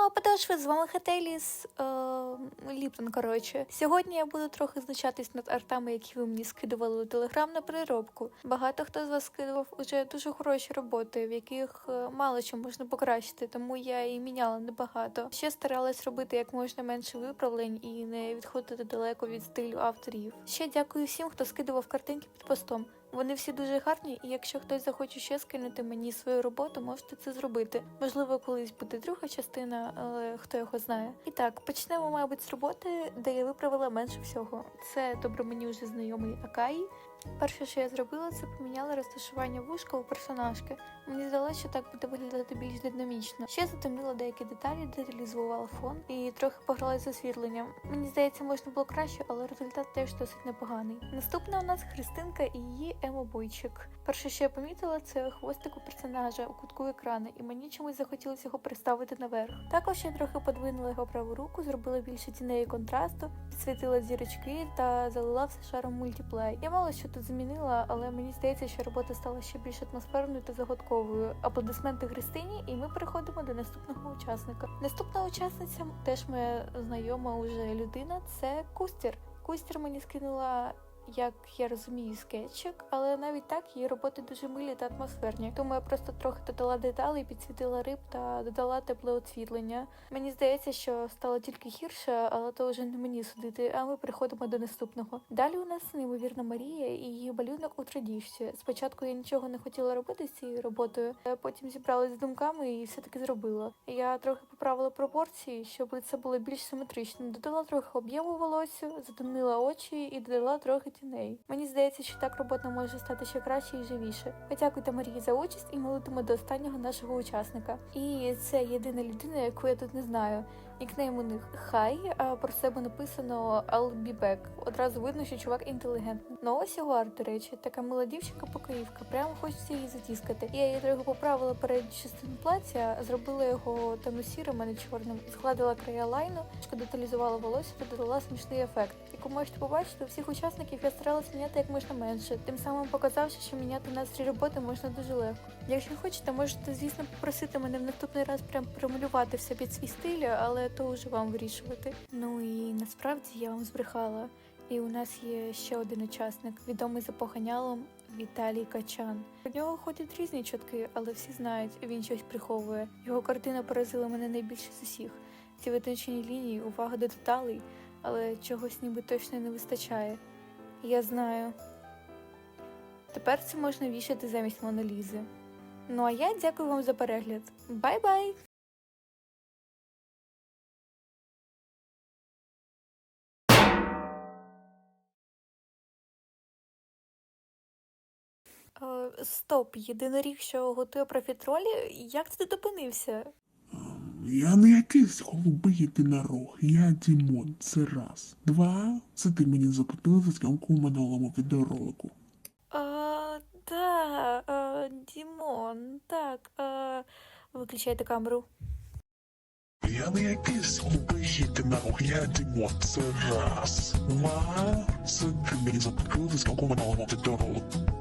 Чао, подошви, з вами Хателіс е, Ліптон, коротше. Сьогодні я буду трохи знущатись над артами, які ви мені скидували у телеграм на переробку. Багато хто з вас скидував уже дуже хороші роботи, в яких е, мало що можна покращити, тому я і міняла небагато. Ще старалась робити як можна менше виправлень і не відходити далеко від стилю авторів. Ще дякую всім, хто скидував картинки під постом. Вони всі дуже гарні, і якщо хтось захоче ще скинути мені свою роботу, можете це зробити. Можливо, колись буде друга частина, але хто його знає. І так, почнемо, мабуть, з роботи, де я виправила менше всього. Це добре мені вже знайомий Акаї. Перше, що я зробила, це поміняла розташування вушка у персонажки. Мені здалося, що так буде виглядати більш динамічно. Ще затемнила деякі деталі, деталізувала фон і трохи погралась з освітленням. Мені здається, можна було краще, але результат теж досить непоганий. Наступна у нас Христинка і її емобойчик. Перше, що я помітила, це хвостик у персонажа у кутку екрану, і мені чомусь захотілося його приставити наверх. Також я трохи подвинула його праву руку, зробила більше тіней контрасту, підсвітила зірочки та залила все шаром мультиплей. Я мало що тут змінила, але мені здається, що робота стала ще більш атмосферною та загадковою. Аплодисменти Христині, і ми переходимо до наступного учасника. Наступна учасниця теж моя знайома уже людина. Це Кустір. Кустір мені скинула. Як я розумію, скетчик, але навіть так її роботи дуже милі та атмосферні. Тому я просто трохи додала деталей, підсвітила риб та додала тепле освітлення. Мені здається, що стало тільки гірше, але то вже не мені судити. А ми переходимо до наступного. Далі у нас неймовірна Марія і її малюнок у традіжці. Спочатку я нічого не хотіла робити з цією роботою, а потім зібралась з думками і все таки зробила. Я трохи поправила пропорції, щоб лице було більш симетричним. Додала трохи об'єму волосся, затемнила очі і додала трохи тіней. Мені здається, що так робота може стати ще краще і живіше. Подякуйте Марії за участь і ми до останнього нашого учасника. І це єдина людина, яку я тут не знаю. Нікнейм у них хай, а про себе написано I'll be back. Одразу видно, що чувак інтелігентний. Ну ось його арт, до речі, така мила дівчинка покоївка, прямо хочеться її затіскати. Я її трохи поправила передню частину плаття, зробила його темно-сірим, а не чорним, згладила края лайну, деталізувала волосся та додала смішний ефект. Як ви можете побачити, всіх учасників я старалась міняти як можна менше, тим самим показавши, що міняти настрій роботи можна дуже легко. Якщо хочете, можете, звісно, попросити мене в наступний раз прям промалювати все під свій стиль, але то вже вам вирішувати. Ну і насправді я вам збрехала. І у нас є ще один учасник, відомий за поганялом Віталій Качан. Про нього ходять різні чутки, але всі знають, він щось приховує. Його картина поразила мене найбільше з усіх. Ці витончені лінії, увага до деталей, але чогось ніби точно не вистачає. Я знаю. Тепер це можна вішати замість монолізи. Ну а я дякую вам за перегляд. Бай-бай! Стоп, єдиноріг, що готує профітролі? Як ти тут опинився? Я не якийсь голубий єдинорог, я Дімон, це раз. Два, це ти мені заплатила за зйомку у минулому відеоролику. А, да, а, Дімон, так, а, виключайте камеру. Я не якийсь голубий єдинорог, я Дімон, це раз. Два, це ти мені заплатила за зйомку у минулому відеоролику.